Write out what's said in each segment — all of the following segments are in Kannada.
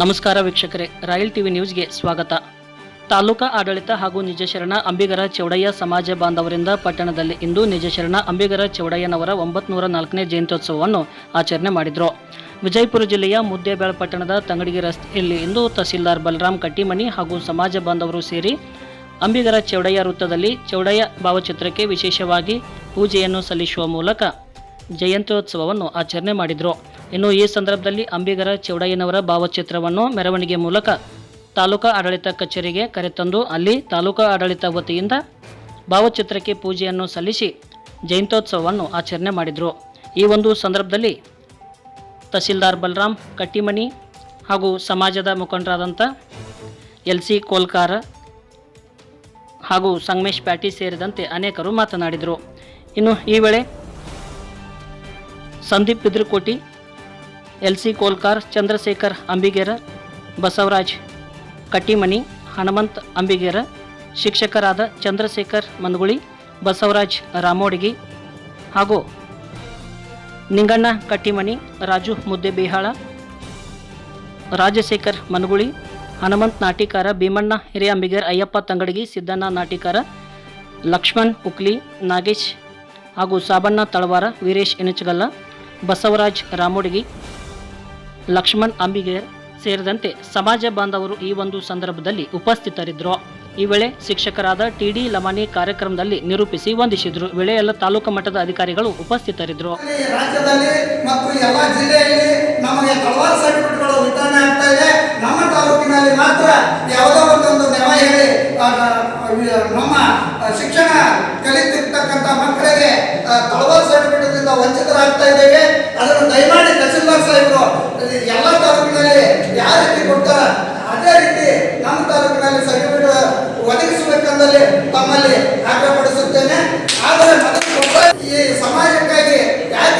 ನಮಸ್ಕಾರ ವೀಕ್ಷಕರೇ, ರಾಯಲ್ ಟಿವಿ ನ್ಯೂಸ್ಗೆ ಸ್ವಾಗತ. ತಾಲೂಕಾ ಆಡಳಿತ ಹಾಗೂ ನಿಜಶರಣ ಅಂಬಿಗರ ಚೌಡಯ್ಯ ಸಮಾಜ ಬಾಂಧವರಿಂದ ಪಟ್ಟಣದಲ್ಲಿ ಇಂದು ನಿಜಶರಣ ಅಂಬಿಗರ ಚೌಡಯ್ಯನವರ ಒಂಬತ್ನೂರ ನಾಲ್ಕನೇ ಜಯಂತ್ಯೋತ್ಸವವನ್ನು ಆಚರಣೆ ಮಾಡಿದರು. ವಿಜಯಪುರ ಜಿಲ್ಲೆಯ ಮುದ್ದೇಬೇಳ ಪಟ್ಟಣದ ತಂಗಡಿಗೆ ರಸ್ತೆಯಲ್ಲಿ ಇಂದು ತಹಸೀಲ್ದಾರ್ ಬಲರಾಮ್ ಕಟ್ಟಿಮನಿ ಹಾಗೂ ಸಮಾಜ ಬಾಂಧವರು ಸೇರಿ ಅಂಬಿಗರ ಚೌಡಯ್ಯ ವೃತ್ತದಲ್ಲಿ ಚೌಡಯ್ಯ ಭಾವಚಿತ್ರಕ್ಕೆ ವಿಶೇಷವಾಗಿ ಪೂಜೆಯನ್ನು ಸಲ್ಲಿಸುವ ಮೂಲಕ ಜಯಂತ್ಯೋತ್ಸವವನ್ನು ಆಚರಣೆ ಮಾಡಿದರು. ಇನ್ನು ಈ ಸಂದರ್ಭದಲ್ಲಿ ಅಂಬಿಗರ ಚೌಡಯ್ಯನವರ ಭಾವಚಿತ್ರವನ್ನು ಮೆರವಣಿಗೆ ಮೂಲಕ ತಾಲೂಕಾ ಆಡಳಿತ ಕಚೇರಿಗೆ ಕರೆತಂದು ಅಲ್ಲಿ ತಾಲೂಕಾ ಆಡಳಿತ ವತಿಯಿಂದ ಭಾವಚಿತ್ರಕ್ಕೆ ಪೂಜೆಯನ್ನು ಸಲ್ಲಿಸಿ ಜಯಂತ್ಯೋತ್ಸವವನ್ನು ಆಚರಣೆ ಮಾಡಿದರು. ಈ ಒಂದು ಸಂದರ್ಭದಲ್ಲಿ ತಹಸೀಲ್ದಾರ್ ಬಲರಾಮ್ ಕಟ್ಟಿಮಣಿ ಹಾಗೂ ಸಮಾಜದ ಮುಖಂಡರಾದಂಥ ಎಲ್ ಸಿ ಕೋಲ್ಕಾರ ಹಾಗೂ ಸಂಗಮೇಶ್ ಪ್ಯಾಟಿ ಸೇರಿದಂತೆ ಅನೇಕರು ಮಾತನಾಡಿದರು. ಇನ್ನು ಈ ವೇಳೆ ಸಂದೀಪ್ ಬಿದ್ರಕೋಟಿ ಎಲ್ ಸಿ ಕೋಲ್ಕಾರ್, ಚಂದ್ರಶೇಖರ್ ಅಂಬಿಗೇರ, ಬಸವರಾಜ್ ಕಟ್ಟಿಮನಿ, ಹನುಮಂತ್ ಅಂಬಿಗೇರ, ಶಿಕ್ಷಕರಾದ ಚಂದ್ರಶೇಖರ್ ಮನ್ಗುಳಿ, ಬಸವರಾಜ್ ರಾಮೋಡಿಗಿ ಹಾಗೂ ನಿಂಗಣ್ಣ ಕಟ್ಟಿಮನಿ, ರಾಜು ಮುದ್ದೆಬೇಹಾಳ ರಾಜಶೇಖರ್ ಮನಗುಳಿ, ಹನುಮಂತ್ ನಾಟಿಕಾರ, ಭೀಮಣ್ಣ ಹಿರಿಯಂಬಿಗರ್ ಅಯ್ಯಪ್ಪ ತಂಗಡಗಿ, ಸಿದ್ದಣ್ಣ ನಾಟಿಕಾರ, ಲಕ್ಷ್ಮಣ್ ಉಕ್ಲಿ, ನಾಗೇಶ್ ಹಾಗೂ ಸಾಬಣ್ಣ ತಳವಾರ, ವೀರೇಶ್ ಎನಚಗಲ್ಲ ಬಸವರಾಜ್ ರಾಮೋಡಿಗಿ ಲಕ್ಷ್ಮಣ್ ಅಂಬಿಗೇರ್ ಸೇರಿದಂತೆ ಸಮಾಜ ಬಾಂಧವರು ಈ ಒಂದು ಸಂದರ್ಭದಲ್ಲಿ ಉಪಸ್ಥಿತರಿದ್ದರು. ಈ ವೇಳೆ ಶಿಕ್ಷಕರಾದ ಟಿ ಡಿ ಲಮಾನಿ ಕಾರ್ಯಕ್ರಮದಲ್ಲಿ ನಿರೂಪಿಸಿ ವಂದಿಸಿದರು. ವೇಳೆ ಎಲ್ಲ ತಾಲೂಕು ಮಟ್ಟದ ಅಧಿಕಾರಿಗಳು ಉಪಸ್ಥಿತರಿದ್ದರು. ರಾಜ್ಯದಲ್ಲಿ ಮತ್ತು ಎಲ್ಲ ಜಿಲ್ಲೆಯಲ್ಲಿ ನಮಗೆ ಹಲವಾರು ಸರ್ಟಿಫಿಕೇಟ್ಗಳು ವಿತರಣೆ ಆಗ್ತಾ ಇದೆ. ನಮ್ಮ ತಾಲೂಕಿನಲ್ಲಿ ಮಾತ್ರ ಯಾವುದೋ ಒಂದೊಂದು ನೆವ ಹೇಳಿ ನಮ್ಮ ಶಿಕ್ಷಣ ಕಲಿತಿರ್ತಕ್ಕಂಥ ಮಕ್ಕಳಿಗೆ ಆ, ಸರ್ಟಿಫಿಕೇಟ್ದಿಂದ ವಂಚಿತರಾಗ್ತಾ ಇದ್ದೇವೆ. ಅದನ್ನು ದಯಮಾಡಿ ತಹಸೀಲ್ದಾರ್ ಸಾಹೇಬರು ಎಲ್ಲ ತಾಲೂಕಿನಲ್ಲಿ ಯಾವ ರೀತಿ ಕೊಡ್ತಾರ, ಅದೇ ರೀತಿ ನಮ್ಮ ತಾಲೂಕಿನಲ್ಲಿ ಸರ್ಟಿಫಿಕೇಟ್ ಒದಗಿಸಬೇಕಂದಲ್ಲಿ ತಮ್ಮಲ್ಲಿ ಆಗ್ರಹಪಡಿಸುತ್ತೇನೆ ಆದರೆ ಮೊದಲು ಈ ಸಮಾಜಕ್ಕಾಗಿ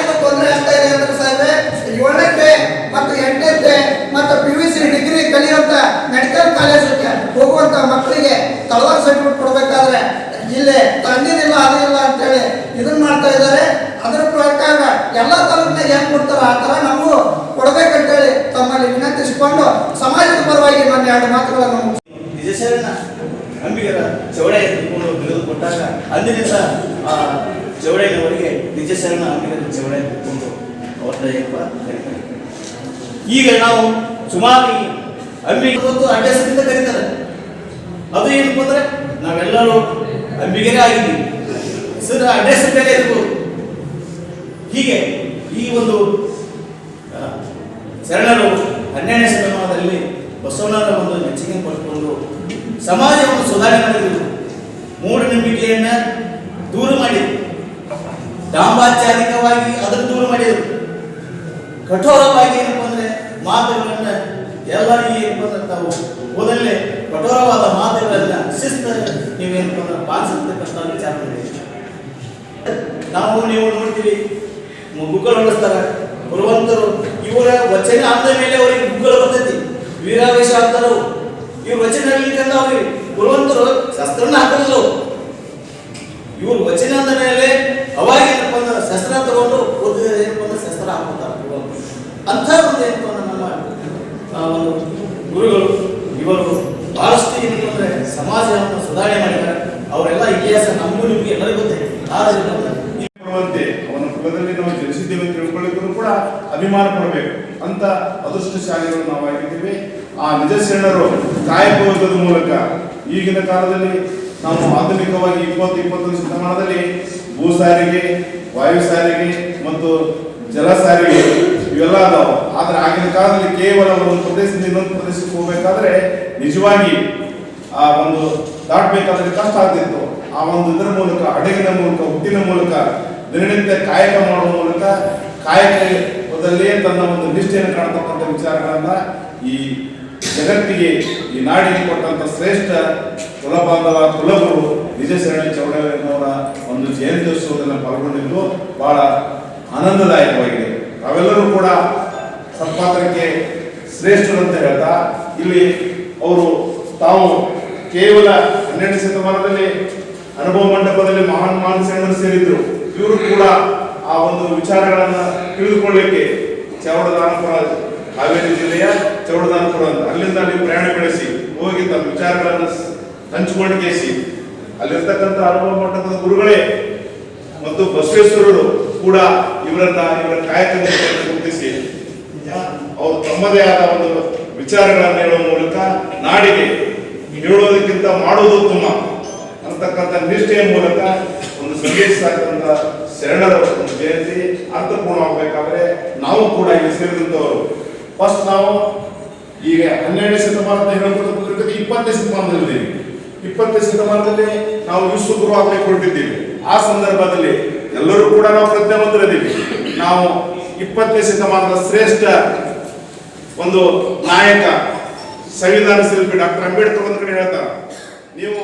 ಇದು ತೊಂದರೆ ಆಗ್ತಾ ಇದೆ ಅಂದ್ರೆ ಸಾಹೇಬ್ರೆ ಏಳಕ್ಕೆ ಮತ್ತು ಎಂಟಕ್ಕೆ ಮತ್ತು ಪಿ ಯು ಸಿ ಡಿಗ್ರಿ ಕಲಿಯುವಂತ ಮೆಡಿಕಲ್ ಕಾಲೇಜಿಗೆ ಹೋಗುವಂತ ಮಕ್ಕಳಿಗೆ ತಳವಾರ ಸರ್ಟಿಫಿಕೇಟ್ ಕೊಡಬೇಕಾದ್ರೆ ಇಲ್ಲಿ ಅದೇ ಇಲ್ಲ ಅಂತೇಳಿ ಇದನ್ನ ಮಾಡ್ತಾ ಇದ್ದಾರೆ. ಅದರ ಪ್ರಕಾರ ಎಲ್ಲ ತಾಲೂಕಿನಾಗ ಹೆಂಗ್ ಕೊಡ್ತಾರ ಆ ಥರ ನಮಗೂ ಎರಡು ಮಾತುಗಳನ್ನು. ನಿಜಶರಣ ಅಂಬಿಗರ ಚೌಡೆ ಎತ್ಕೊಂಡು ಬಿರುದು ಕೊಟ್ಟಾಗ ಅಂದಿನಿಂದ ಆ ಚೌಡೆಯವರಿಗೆ ನಿಜಶರಣ ಅಂಬಿಗರ ಚೌಡೆ ಏನಪ್ಪ ಕರೀತಾರೆ. ಈಗ ನಾವು ಸುಮಾರು ಅಂಬಿಗೆ ಮತ್ತು ಅಡ್ಡಸದಿಂದ ಕರೀತಾರೆ ಅದು ಏನಪ್ಪ ಅಂದ್ರೆ ನಾವೆಲ್ಲರೂ ಅಂಬಿಗರೇ ಆಗಿದ್ದೀವಿ ಹೆಸರು ಅಡ್ಡಸಂದಲೇ ಇರ್ಬೋದು ಹೀಗೆ ಈ ಒಂದು ಶರಣರು ಹನ್ನೆರಡನೇ ಶತಮಾನದಲ್ಲಿ ಬಸವಣ್ಣನ ಒಂದು ಮೆಚ್ಚುಗೆ ಪಡ್ಕೊಂಡು ಸಮಾಜವನ್ನು ಸುಧಾರಣೆ ಮಾಡಿದ್ರು. ಮೂಢನಂಬಿಕೆಯನ್ನ ದೂರ ಮಾಡಿದ್ರು. ಡಾಂಬಾಚಾರಿಕವಾಗಿ ಅದನ್ನು ದೂರ ಮಾಡಿದ್ರು. ಕಠೋರವಾಗಿ ಏನಪ್ಪ ಅಂದ್ರೆ ಮಾತುಗಳನ್ನ ಎಲ್ಲರಿಗೆ ಏನಪ್ಪ ಅಂದ್ರೆ ಮೊದಲೇ ಕಠೋರವಾದ ಮಾತುಗಳನ್ನ ಶಿಸ್ತ ನೀವೇನಪ್ಪ ಅಂದ್ರೆ ಪಾಲಿಸತಕ್ಕಂಥ ವಿಚಾರ ನಾವು ನೀವು ನೋಡ್ತೀವಿ ಬುಕ್ಕಲು ಹೊಡಿಸ್ತಾರ. ಬರುವಂತರು ಇವರ ವಚನ ಆದ ಮೇಲೆ ಅವರಿಗೆ ಬುಕ್ಕಲು ಬರ್ತೈತಿ. ವೀರಾವೇಶ ಆಗ್ತಾರ ಇವ್ರ ವಚನ ಹೇಳ್ಲಿಕ್ಕಂತ ಅವ್ರಿ. ಗುರುವಂತರು ಶಸ್ತ್ರನ ಹಾಕಲ್ಲ ಇವ್ರ ವಚನ ಅಂದ ಮೇಲೆ ಅವಾಗ ಏನಪ್ಪ ಅಂದ್ರೆ ಶಸ್ತ್ರ ತಗೊಂಡು ಒಂದು ಏನಪ್ಪ ಅಂದ್ರೆ ಶಸ್ತ್ರ ಹಾಕುತ್ತಾರೆ ಅಂತ ಒಂದು ಏನಪ್ಪ ನಮ್ಮ ಒಂದು ಗುರುಗಳು, ಇವರು ಬಹಳಷ್ಟು ಏನಪ್ಪ ಅಂದ್ರೆ ಸಮಾಜವನ್ನು ಸುಧಾರಣೆ ಮಾಡಿದ್ದಾರೆ ಅವರೆಲ್ಲ ಇತಿಹಾಸ ನಮಗೂ ನಿಮ್ಗೆ ಎಲ್ಲರಿಗೂ ಗೊತ್ತಿದೆ ಆದ್ರೆ ಪಡುವಂತೆ ಅವನ ಕುಲದಲ್ಲಿ ನಾವು ಜನಿಸಿದ್ದೇವೆ ಅಂತ ತಿಳ್ಕೊಳ್ಳಿಕ್ಕೂ ಕೂಡ ಅಭಿಮಾನ ಕೊಡಬೇಕು ಅಂತ ಅದೃಷ್ಟಶಾಲಿಗಳು ನಾವು ಆಗಿದ್ದೀವಿ. ಆ ನಿಜಶರಣರು ಶರಣರು ಮೂಲಕ ಈಗಿನ ಕಾಲದಲ್ಲಿ ನಾವು ಆಧುನಿಕವಾಗಿ ಇಪ್ಪತ್ತು ಇಪ್ಪತ್ತೊಂದು ಶತಮಾನದಲ್ಲಿ ಭೂ ಸಾರಿಗೆ ವಾಯು ಸಾರಿಗೆ ಮತ್ತು ಜಲ ಸಾರಿಗೆ ಇವೆಲ್ಲ ಅದಾವ. ಆದ್ರೆ ಆಗಿನ ಕಾಲದಲ್ಲಿ ಕೇವಲ ಒಂದು ಪ್ರದೇಶದಿಂದ ಇನ್ನೊಂದು ಪ್ರದೇಶಕ್ಕೆ ಹೋಗ್ಬೇಕಾದ್ರೆ ನಿಜವಾಗಿ ಆ ಒಂದು ದಾಟಬೇಕಾದ್ರೆ ಕಷ್ಟ ಆಗ್ತಿತ್ತು. ಆ ಒಂದು ಇದರ ಮೂಲಕ ಅಡಗಿನ ಮೂಲಕ, ಹುಟ್ಟಿನ ಮೂಲಕ, ದಿನನಿತ್ಯ ಕಾಯಕ ಮಾಡುವ ಮೂಲಕ ಕಾಯಕದಲ್ಲಿಯೇ ತನ್ನ ಒಂದು ನಿಷ್ಠೆಯನ್ನು ಕಾಣತಕ್ಕಂಥ ವಿಚಾರಗಳನ್ನು ಈ ಜಗತ್ತಿಗೆ ಈ ನಾಡಿಗೆ ಕೊಟ್ಟಂತ ಶ್ರೇಷ್ಠ ಕುಲಬಾಂಧವ ಕುಲಗುರು ನಿಜ ಶರಣ ಚೌಡಯ್ಯನವರ ಒಂದು ಜಯಂತ್ಯೋತ್ಸವದಲ್ಲಿ ಪಾಲ್ಗೊಂಡಿದ್ದು ಬಹಳ ಆನಂದದಾಯಕವಾಗಿದೆ. ತಾವೆಲ್ಲರೂ ಕೂಡ ಸಂಪಾದಕಕ್ಕೆ ಶ್ರೇಷ್ಠರು ಅಂತ ಹೇಳ್ತಾ, ಇಲ್ಲಿ ಅವರು ತಾವು ಕೇವಲ ಹನ್ನೆರಡು ಶತಮಾನದಲ್ಲಿ ಅನುಭವ ಮಂಟಪದಲ್ಲಿ ಮಹಾನ್ ಶರಣರು ಸೇರಿದ್ರು. ಇವರು ಕೂಡ ಆ ಒಂದು ವಿಚಾರಗಳನ್ನು ತಿಳಿದುಕೊಳ್ಳಿಕ್ಕೆ ಚೌಡದಾನಪುರ ಹಾವೇರಿ ಜಿಲ್ಲೆಯ ಚೌಡದಾನಪುರ ಅಂತ. ಅಲ್ಲಿಂದ ನೀವು ಪ್ರಯಾಣ ಬೆಳೆಸಿ ಹೋಗಿ ತಮ್ಮ ವಿಚಾರಗಳನ್ನು ಹಂಚಿಕೊಂಡು ಕೇಸಿ ಅಲ್ಲಿರ್ತಕ್ಕಂಥ ಅನುಭವ ಮಟ್ಟದ ಗುರುಗಳೇ ಮತ್ತು ಬಸವೇಶ್ವರರು ಕೂಡ ಇವರನ್ನ ಇವರ ಕಾಯಕ ಗುರುತಿಸಿ, ಅವರು ತಮ್ಮದೇ ಆದ ಒಂದು ವಿಚಾರಗಳನ್ನು ಹೇಳುವ ಮೂಲಕ ನಾಡಿಗೆ ಹೇಳೋದಕ್ಕಿಂತ ಮಾಡುವುದು ಉತ್ತಮ ಅಂತಕ್ಕಂಥ ನಿಷ್ಠೆಯ ಮೂಲಕ ಒಂದು ಸಂದೇಶ ಶರಣರ ಜಯಂತಿ ಅರ್ಥಪೂರ್ಣವಾಗಬೇಕಾದ್ರೆ ನಾವು ಕೂಡ ಇಲ್ಲಿ ಸೇರಿದಂಥವರು. ಫಸ್ಟ್ ನಾವು ಈಗ ಹನ್ನೆರಡನೇ ಶತಮಾನದ ಹೇಳಬಹುದು ಇಪ್ಪತ್ತನೇ ಶತಮಾನದಲ್ಲಿದ್ದೀವಿ. ಇಪ್ಪತ್ತನೇ ಶತಮಾನದಲ್ಲಿ ನಾವು ವಿಶ್ವಗುರು ಆಗಲಿಕ್ಕೆ ಕೊಟ್ಟಿದ್ದೀವಿ ಆ ಸಂದರ್ಭದಲ್ಲಿ ಎಲ್ಲರೂ ಕೂಡ ನಾವು ಪ್ರಜ್ಞಾವಂತರಿದ್ದೀವಿ. ನಾವು ಇಪ್ಪತ್ತನೇ ಶತಮಾನದ ಶ್ರೇಷ್ಠ ಒಂದು ನಾಯಕ, ಸಂವಿಧಾನ ಶಿಲ್ಪಿ ಡಾಕ್ಟರ್ ಅಂಬೇಡ್ಕರ್ ಒಂದು ಕಡೆ ಹೇಳ್ತಾರೆ. ನೀವು